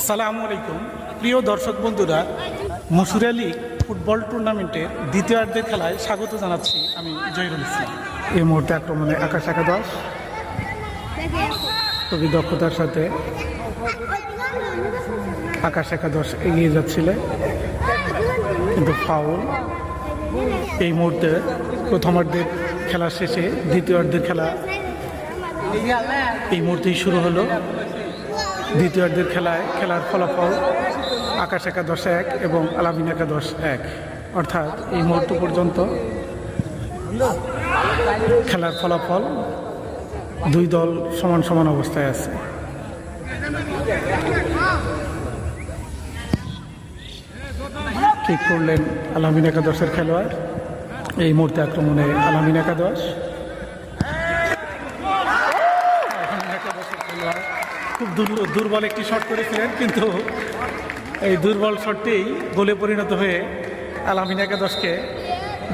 আসসালামু আলাইকুম। প্রিয় দর্শক বন্ধুরা মসুর লীগ ফুটবল টুর্নামেন্টের দ্বিতীয়ার্ধের খেলায় স্বাগত জানাচ্ছি আমি জহিরুল ইসলাম। এই মুহূর্তে আক্রমণে আকাশ একাদশ খুবই দক্ষতার সাথে আকাশ একাদশ এগিয়ে যাচ্ছিলে। কিন্তু ফাউল এই মুহূর্তে প্রথমার্ধের খেলা শেষে দ্বিতীয়ার্ধের খেলা এই মুহূর্তেই শুরু হলো। দ্বিতীয়ার্ধের খেলায় খেলার ফলাফল আকাশ একাদশ এক এবং আলামিন একাদশ এক। অর্থাৎ এই মুহূর্ত পর্যন্ত খেলার ফলাফল দুই দল সমান সমান অবস্থায় আছে। ঠিক করলেন আলামিন একাদশের খেলোয়াড়। এই মুহূর্তে আক্রমণে আলামিন একাদশ। একাদশের খেলোয়াড় খুব দুর্বল একটি শট করেছিলেন, কিন্তু এই দুর্বল শটটি গোলে পরিণত হয়ে আলামিন একাদশকে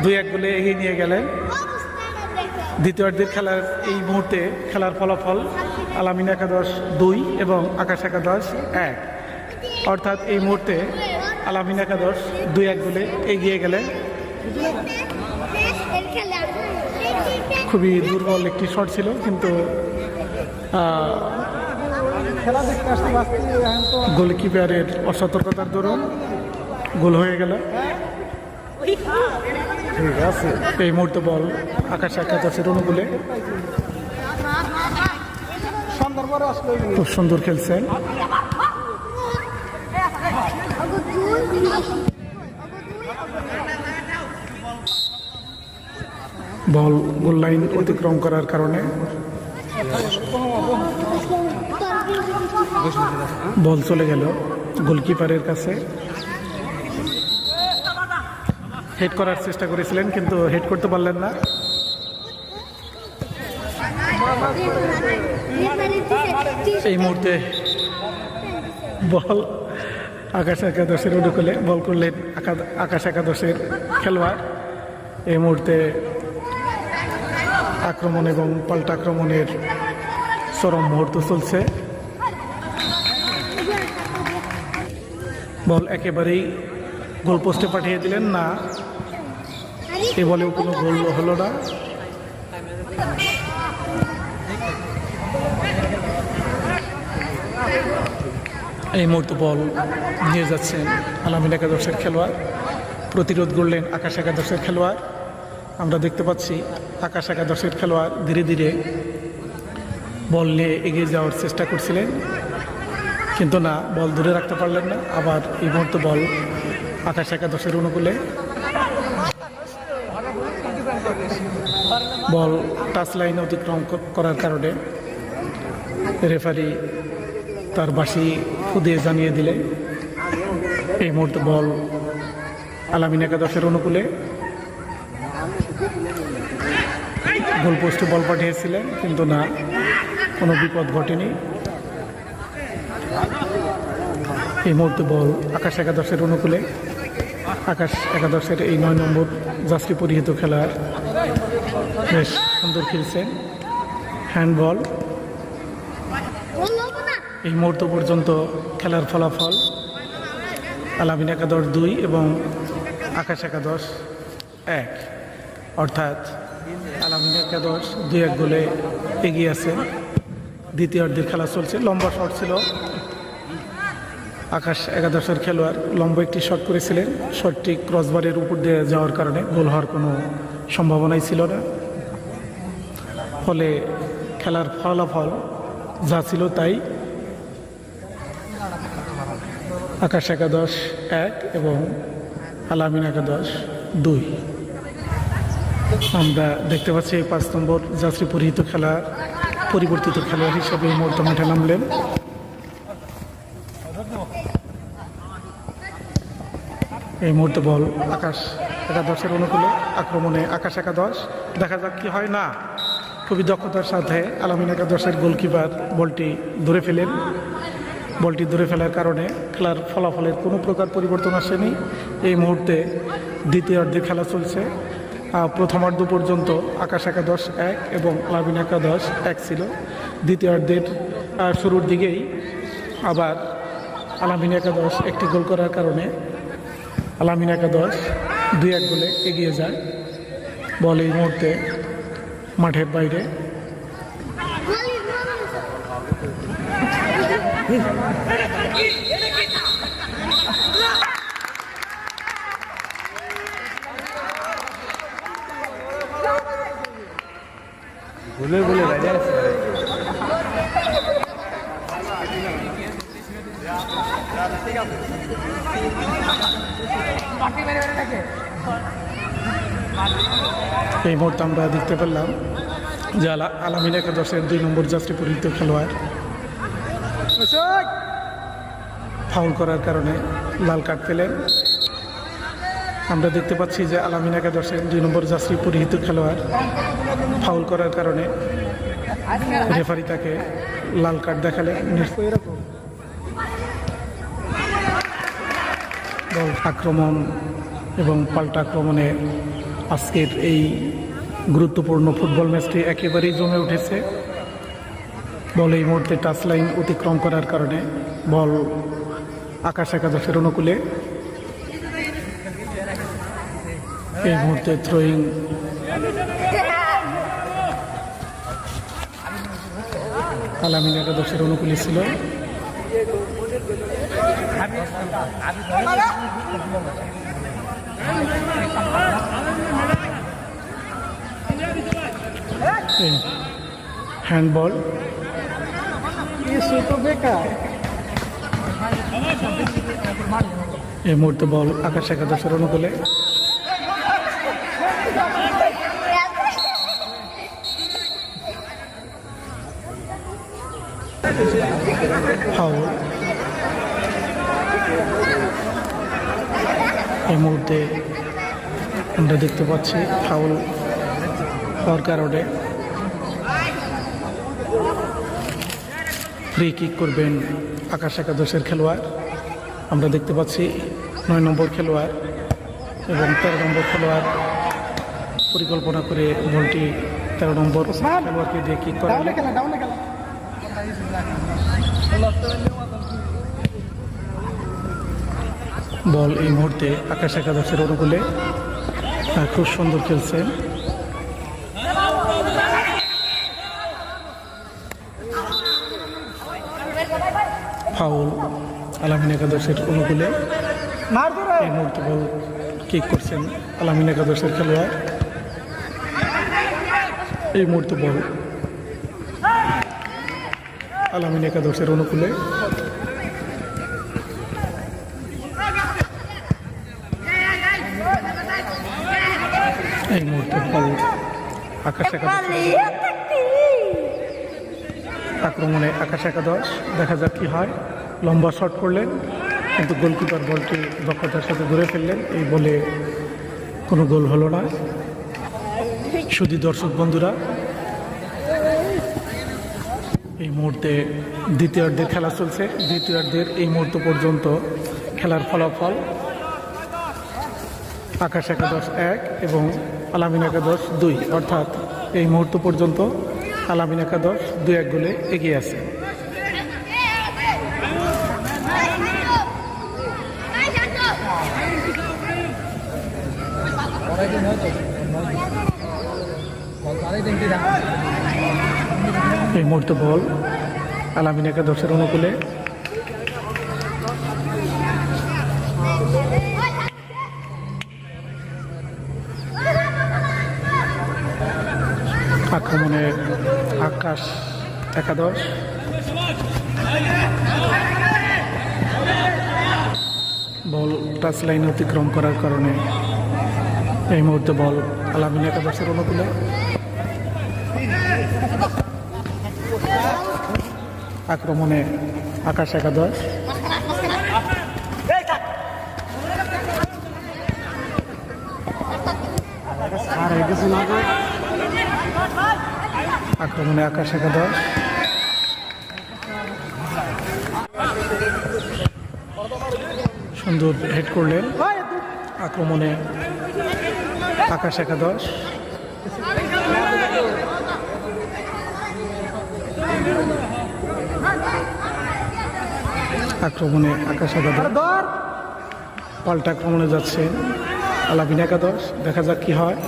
দুই এক গোলে এগিয়ে নিয়ে গেলেন। দ্বিতীয়ার্ধের খেলার এই মুহূর্তে খেলার ফলাফল আলামিন একাদশ দুই এবং আকাশ একাদশ এক। অর্থাৎ এই মুহূর্তে আলামিন একাদশ দুই এক গোলে এগিয়ে গেলেন। খুবই দুর্বল একটি শট ছিল, কিন্তু খেলা দেখতে আসতে আসতে এখন তো গোলকিপারের অসতর্কতার দরুন গোল হয়ে গেল। ঠিক আছে এই মুহূর্তে বল আকাশ অনুকূলে সন্ধ্যার পরে আসলে খুব সুন্দর খেলছেন। বল গোল লাইন অতিক্রম করার কারণে। বল চলে গেল। গোলকিপারের কাছে। হেড করার চেষ্টা করেছিলেন, কিন্তু হেড করতে পারলেন না। এই মুহূর্তে বল আকাশ একাদশের অনুকূলে বল করলেন আকা- আকাশ একাদশের খেলোয়াড়। এই মুহূর্তে আক্রমণ এবং পাল্টা আক্রমণের চরম মুহূর্ত চলছে। বল একেবারেই গোল পোস্টে পাঠিয়ে দিলেন, না। এ বলেও কোনো গোল হলো না। এই মুহূর্তে বল নিয়ে যাচ্ছেন আলামিন একাদশের খেলোয়াড়। প্রতিরোধ করলেন আকাশ একাদশের খেলোয়াড়। আমরা দেখতে পাচ্ছি আকাশ একাদশের খেলোয়াড় ধীরে ধীরে বল নিয়ে এগিয়ে যাওয়ার চেষ্টা করছিলেন। কিন্তু না, বল দূরে রাখতে পারলেন না। আবার এই মুহূর্তে বল আকাশ একাদশের অনুকূলে। বল টাচ লাইন অতিক্রম করার কারণে রেফারি তার বাসি খুদিয়ে জানিয়ে দিলে। এই মুহূর্তে বল আলামিন একাদশের অনুকূলে। গোলপোস্টে বল পাঠিয়েছিলেন, কিন্তু না, কোনো বিপদ ঘটেনি। এই মুহূর্তে বল আকাশ একাদশের অনুকূলে। আকাশ একাদশের এই নয় নম্বর যাত্রী পরিহিত খেলার বেশ সুন্দর খেলছেন হ্যান্ডবল। এই মুহূর্ত পর্যন্ত খেলার ফলাফল আলামিন একাদশ দুই এবং আকাশ একাদশ এক। অর্থাৎ আলামিন একাদশ দুই এক গোলে এগিয়ে আছে। দ্বিতীয় দ্বিতীয়ার্ধের খেলা চলছে। লম্বা শট ছিল। আকাশ একাদশের খেলোয়াড় লম্বা একটি শট করেছিলেন। শটটি ক্রসবারের উপর দিয়ে যাওয়ার কারণে গোল হওয়ার কোনো সম্ভাবনাই ছিল না। ফলে খেলার ফলাফল যা ছিল তাই। আকাশ একাদশ এক এবং আলামিন একাদশ দুই। আমরা দেখতে পাচ্ছি এই পাঁচ নম্বর যাত্রী পরিহিত খেলা পরিবর্তিত খেলোয়াড় হিসেবে এই মুহূর্তে মাঠে নামলেন। এই মুহূর্তে বল আকাশ একাদশের অনুকূলে আক্রমণে আকাশ একাদশ। দেখা যাক কি হয় না। খুবই দক্ষতার সাথে আলামিন একাদশের গোলকিপার বলটি ধরে ফেলেন। বলটি ধরে ফেলার কারণে খেলার ফলাফলের কোনো প্রকার পরিবর্তন আসেনি। এই মুহূর্তে দ্বিতীয় দ্বিতীয়ার্ধে খেলা চলছে। প্রথমার্ধ পর্যন্ত আকাশ একাদশ এক এবং আলামিন একাদশ এক ছিল। দ্বিতীয়ার্ধের আহ, শুরুর দিকেই আবার আলামিন একাদশ একটি গোল করার কারণে আলামিন একাদশ দুই এক গোলে এগিয়ে যায়। বল এই মুহূর্তে মাঠের বাইরে। ভুলে আছে। এই মুহূর্তে আমরা দেখতে পেলাম যে আলা আলামিন একাদশের দুই নম্বর যাত্রী পরিহিত খেলোয়াড়। ফাউল করার কারণে লাল কার্ড পেলেন। আমরা দেখতে পাচ্ছি যে আলামিন একাদশের দুই নম্বর যাত্রী পরিহিত খেলোয়াড়। ফাউল করার কারণে রেফারি তাকে লাল কার্ড দেখালেন। দল আক্রমণ এবং পাল্টা আক্রমণে আজকের এই গুরুত্বপূর্ণ ফুটবল ম্যাচটি একেবারেই জমে উঠেছে। বল এই মুহূর্তে টাচ লাইন অতিক্রম করার কারণে বল আকাশ একাদশের অনুকূলে। এই মুহূর্তে থ্রোয়িং আলামিন একাদশের অনুকূলে ছিল। হ্যান্ডবল। এই মুহূর্তে বল আকাশ একাদশের অনুকূলে। ফাউল এই মুহূর্তে আমরা দেখতে পাচ্ছি ফাউল হওয়ার কারণে ফ্রি কিক করবেন আকাশ একাদশের খেলোয়াড়। আমরা দেখতে পাচ্ছি নয় নম্বর খেলোয়াড় এবং তেরো নম্বর খেলোয়াড় পরিকল্পনা করে বলটি তেরো নম্বর খেলোয়াড়কে দিয়ে কিক করা ডাউনে খেলা ডাউনে খেলা বল এই মুহূর্তে আকাশ একাদশের অনুকূলে। খুব সুন্দর খেলছে। ফাউল আলামিন একাদশের অনুকূলে। এই মুহূর্তে বল কিক করছেন আলামিন একাদশের খেলোয়াড়। এই মুহূর্তে বল আলামিন একাদশের অনুকূলে এই মুহূর্তে বল আক্রমণে আকাশ একাদশ দেখা যাক কি হয়। লম্বা শট করলেন, কিন্তু গোলকিপার বলটি দক্ষতার সাথে ধরে ফেললেন। এই বলে কোনো গোল হলো না। শুধু দর্শক বন্ধুরা, এই মুহূর্তে দ্বিতীয়ার্ধের খেলা চলছে। দ্বিতীয়ার্ধের এই মুহূর্ত পর্যন্ত খেলার ফলাফল আকাশ একাদশ এক এবং আলামিন একাদশ দুই, অর্থাৎ এই মুহূর্ত পর্যন্ত আলামিন একাদশ দুই এক গোলে এগিয়ে আছে। এই মুহূর্তে বল আলামিন একাদশের অনুকূলে আক্রমণে আকাশ একাদশ। বল টাচ লাইন অতিক্রম করার কারণে এই মুহূর্তে বল আলামিন একাদশের অনুকূলে। আক্রমণে আকাশ একাদশ। আর গেছে না। আক্রমণে আকাশ একাদশ। সুন্দর হেড করলেন। আক্রমণে আকাশ একাদশ। আক্রমণে আকাশ একাদশ। পাল্টা আক্রমণে যাচ্ছে। আলাবিন একাদশ। দেখা যাক কি হয়।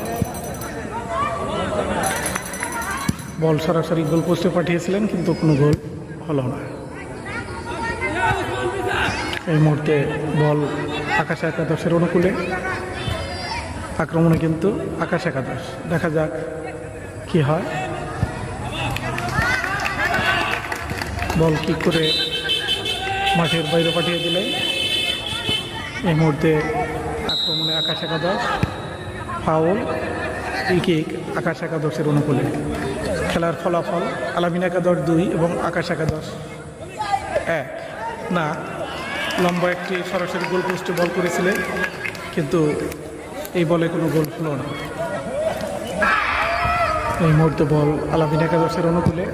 বল সরাসরি গোল পোস্টে পাঠিয়েছিলেন, কিন্তু কোনো গোল হলো না। এই মুহূর্তে বল আকাশ একাদশের অনুকূলে। আক্রমণে কিন্তু আকাশ একাদশ। দেখা যাক কি হয়। বল কিক করে মাঠের বাইরে পাঠিয়ে দিলে এই মুহূর্তে আক্রমণে আকাশ একাদশ। ফাউল উইকিক আকাশ একাদশের অনুকূলে। খেলার ফলাফল আলামিন একাদশ দুই এবং আকাশ একাদশ এক। না, লম্বা একটি সরাসরি গোল পোস্টে বল করেছিলেন, কিন্তু এই বলে কোনো গোল হলো না। এই মুহূর্তে বল আলামিন একাদশের অনুকূলে।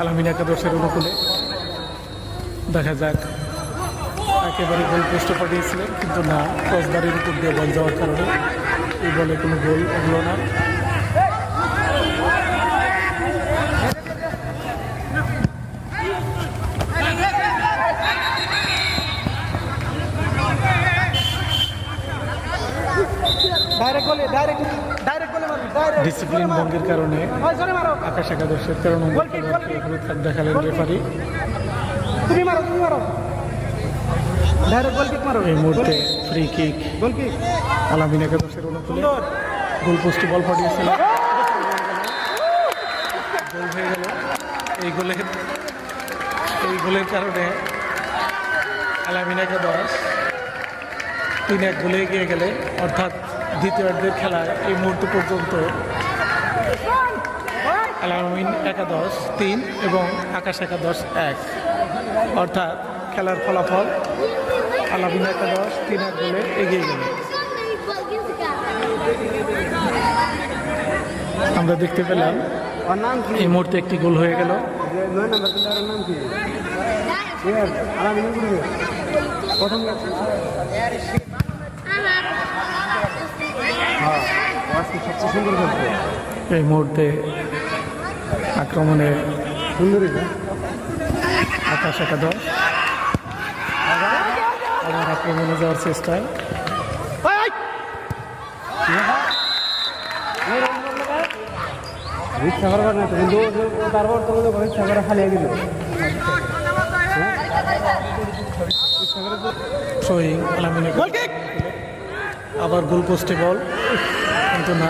আলামিন একাদশের অনুকূলে। দেখা যাক। একেবারে গোল পোস্টে পাঠিয়েছিলেন কিন্তু না ক্রসবারের উপর দিয়ে বল যাওয়ার কারণে এই বলে কোনো গোল হলো না। ডিসিপ্লিন ভঙ্গের কারণে আকাশ একাদশের তেরো নম্বর খেলোয়াড়কে হলুদ কার্ড দেখালেন রেফারি তুমি মারো তুমি মারো। ডাইরেক্ট গোল কিক মারো। এই মুহূর্তে ফ্রি কিক গোল কিক আলামিন একাদশের অনুকূলে গোল পোস্টে বল পাঠিয়েছিল গোল হয়ে গেল। এই গোলের এই গোলের কারণে আলামিন একাদশ তিন এক গোলে এগিয়ে গেলে অর্থাৎ দ্বিতীয়ার্ধের খেলায় এই মুহূর্ত পর্যন্ত আলামিন একাদশ তিন এবং আকাশ একাদশ এক। অর্থাৎ খেলার ফলাফল আলামিন একাদশ তিন এক গোলে এগিয়ে গেল। আমরা দেখতে পেলাম, এই মুহূর্তে একটি গোল হয়ে গেল। সুন্দর এই মুহূর্তে আক্রমণে সুন্দরই আকাশ একাদশ আবার আক্রমণে যাওয়ার চেষ্টায় ইচ্ছা করবার না তারপর ইচ্ছা করে দিল আলামিন আবার গোল পোস্টে বল কিন্তু না।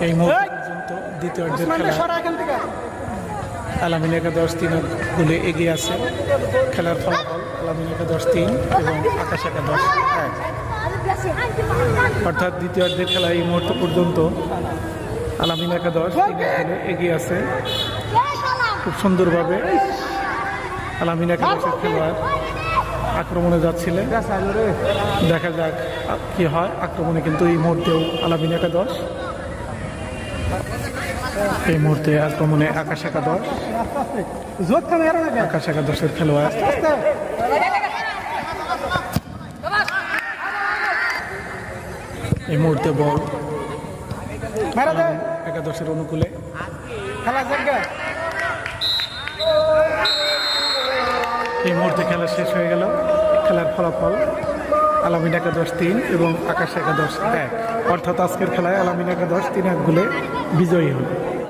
এই মুহূর্ত পর্যন্ত আলামিন একাদশ তিন গোলে এগিয়ে আছে। খেলার ফলাফল আলামিন একাদশ তিন এবং আকাশ একাদশ এক। অর্থাৎ দ্বিতীয়ার্ধের খেলা এই মুহূর্ত পর্যন্ত আলামিন একাদশ তিন গোলে এগিয়ে আছে। খুব সুন্দরভাবে আলামিন একাদশের খেলোয়াড় আক্রমণে যাচ্ছিলেন দেখা যাক কি হয়। আক্রমণে কিন্তু এই মুহূর্তেও আলামিন একাদশ এই মুহূর্তে আক্রমণে আকাশ একাদশ। আকাশ একাদশের খেলোয়াড়। এই মুহূর্তে বল একাদশের অনুকূলে। এই মুহূর্তে খেলা শেষ হয়ে গেল। খেলার ফলাফল আলামিন একাদশ তিন এবং আকাশ একাদশ এক। অর্থাৎ আজকের খেলায় আলামিন একাদশ তিন এক গোলে বিজয়ী হল।